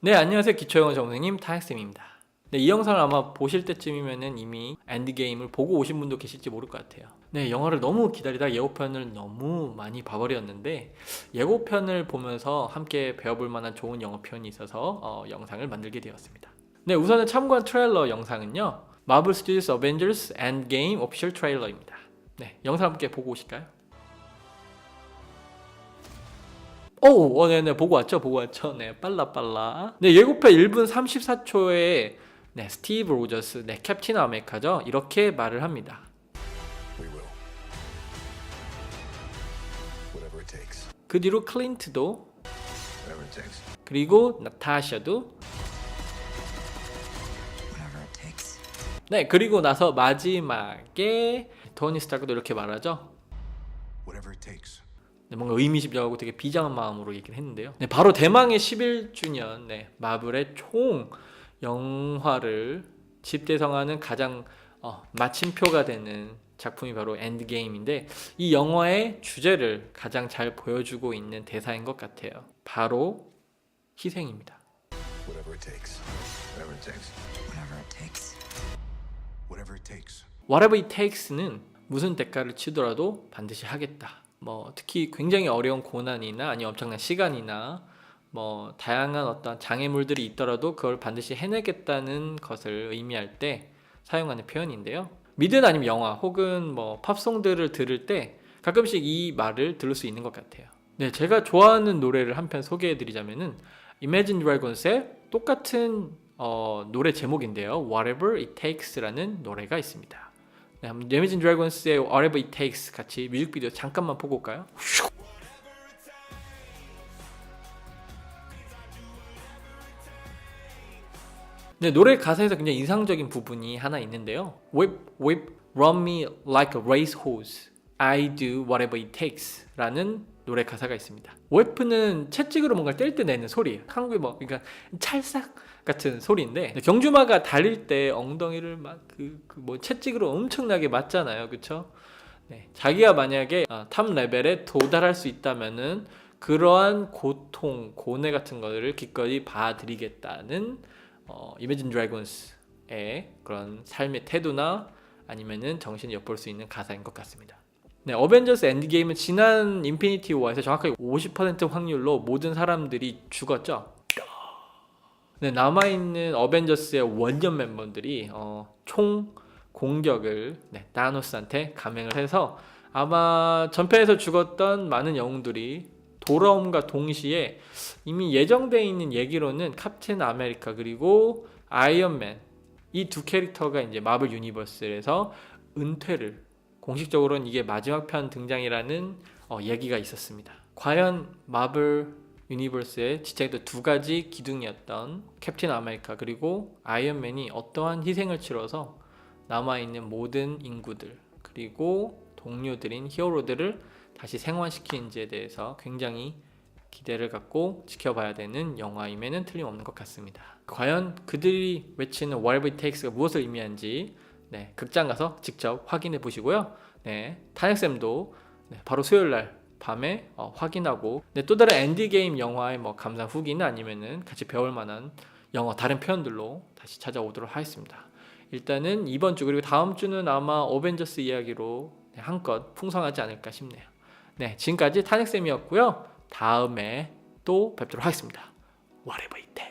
네, 안녕하세요. 기초영어 정선생님 타학쌤입니다. 네, 이 영상을 아마 보실 때쯤이면은 이미 엔드게임을 보고 오신 분도 계실지 모를 것 같아요. 네, 영화를 너무 기다리다 예고편을 너무 많이 봐버렸는데 예고편을 보면서 함께 배워볼 만한 좋은 영어 표현이 있어서 어, 영상을 만들게 되었습니다. 네, 우선은 참고한 트레일러 영상은요. 마블 스튜디오스 어벤져스 엔드게임 오피셜 트레일러입니다. 네, 영상 함께 보고 오실까요? 오, 어, 네네, 보고 왔죠, 보고 왔죠. 네, 빨라, 빨라. 네, 예고편 1분 34초에, 네, 스티브 로저스, 네, 캡틴 아메리카죠. 이렇게 말을 합니다. We will. Whatever it takes. 그 뒤로 클린트도, Whatever it takes. 그리고 나타샤도, whatever it takes. 네, 그리고 나서 마지막에 토니 스타크도 이렇게 말하죠. Whatever it takes. 네, 뭔가 의미심장하고 되게 비장한 마음으로 얘기를 했는데요. 네, 바로 대망의 11주년 네, 마블의 총 영화를 집대성하는 가장 어, 마침표가 되는 작품이 바로 엔드게임인데 이 영화의 주제를 가장 잘 보여주고 있는 대사인 것 같아요. 바로 희생입니다. Whatever it takes. Whatever it takes. Whatever it takes. Whatever it takes. Whatever it takes는 무슨 대가를 치더라도 반드시 하겠다. 뭐 특히 굉장히 어려운 고난이나 아니 엄청난 시간이나 뭐 다양한 어떤 장애물들이 있더라도 그걸 반드시 해내겠다는 것을 의미할 때 사용하는 표현인데요. 미든 아니면 영화 혹은 뭐 팝송들을 들을 때 가끔씩 이 말을 들을 수 있는 것 같아요. 네, 제가 좋아하는 노래를 한 편 소개해드리자면은 Imagine Dragons의 똑같은 어, 노래 제목인데요. Whatever It Takes라는 노래가 있습니다. 네, 한번 Imagine Dragons의 Whatever It Takes 같이 뮤직비디오 잠깐만 보고 올까요? 네, 노래 가사에서 굉장히 인상적인 부분이 하나 있는데요. Whip, whip, run me like a racehorse. I do whatever it takes. 라는 노래 가사가 있습니다. whip는 채찍으로 뭔가 뗄 때 내는 소리. 한국에 뭐, 그러니까 찰싹 같은 소리인데, 경주마가 달릴 때 엉덩이를 막 그, 그뭐 채찍으로 엄청나게 맞잖아요. 그쵸? 네, 자기가 만약에 어, 탑 레벨에 도달할 수 있다면은 그러한 고통, 고뇌 같은 것을 기꺼이 봐드리겠다는 어, 이매진 드래곤스의 그런 삶의 태도나 아니면은 정신을 엿볼 수 있는 가사인 것 같습니다. 네, 어벤져스 엔드게임은 지난 인피니티 워에서 정확하게 50% 확률로 모든 사람들이 죽었죠. 네, 남아있는 어벤져스의 원년 멤버들이 어, 총 공격을 네, 다노스한테 감행을 해서 아마 전편에서 죽었던 많은 영웅들이 돌아옴과 동시에 이미 예정되어 있는 얘기로는 캡틴 아메리카 그리고 아이언맨 이 두 캐릭터가 이제 마블 유니버스에서 은퇴를 공식적으로는 이게 마지막 편 등장이라는 어, 얘기가 있었습니다. 과연 마블 유니버스의 지체했던 두 가지 기둥이었던 캡틴 아메리카 그리고 아이언맨이 어떠한 희생을 치러서 남아있는 모든 인구들 그리고 동료들인 히어로들을 다시 생환시키는지에 대해서 굉장히 기대를 갖고 지켜봐야 되는 영화임에는 틀림없는 것 같습니다. 과연 그들이 외치는 Whatever It Takes가 무엇을 의미하는지 네, 극장 가서 직접 확인해 보시고요. 네, 탄핵쌤도 네, 바로 수요일 날 밤에 어, 확인하고 네, 또 다른 엔디게임 영화의 뭐 감상 후기나 아니면은 같이 배울 만한 영어 다른 표현들로 다시 찾아오도록 하겠습니다. 일단은 이번 주 그리고 다음 주는 아마 어벤져스 이야기로 네, 한껏 풍성하지 않을까 싶네요. 네, 지금까지 탄핵쌤이었고요. 다음에 또 뵙도록 하겠습니다. Whatever it takes.